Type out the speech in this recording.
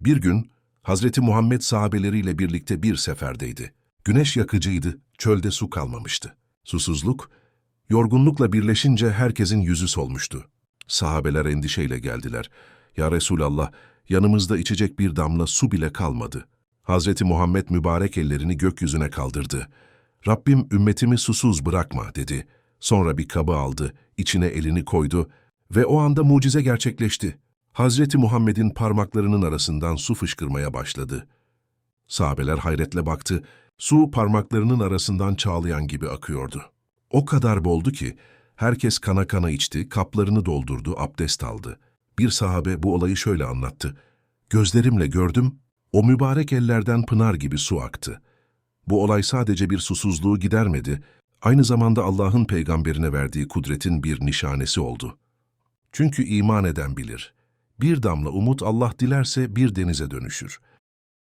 Bir gün Hazreti Muhammed sahabeleriyle birlikte bir seferdeydi. Güneş yakıcıydı, çölde su kalmamıştı. Susuzluk, yorgunlukla birleşince herkesin yüzü solmuştu. Sahabeler endişeyle geldiler. Ya Resulallah, yanımızda içecek bir damla su bile kalmadı. Hazreti Muhammed mübarek ellerini gökyüzüne kaldırdı. Rabbim ümmetimi susuz bırakma dedi. Sonra bir kabı aldı, içine elini koydu ve o anda mucize gerçekleşti. Hazreti Muhammed'in parmaklarının arasından su fışkırmaya başladı. Sahabeler hayretle baktı, su parmaklarının arasından çağlayan gibi akıyordu. O kadar boldu ki herkes kana kana içti, kaplarını doldurdu, abdest aldı. Bir sahabe bu olayı şöyle anlattı. Gözlerimle gördüm, o mübarek ellerden pınar gibi su aktı. Bu olay sadece bir susuzluğu gidermedi, aynı zamanda Allah'ın peygamberine verdiği kudretin bir nişanesi oldu. Çünkü iman eden bilir. Bir damla umut Allah dilerse bir denize dönüşür.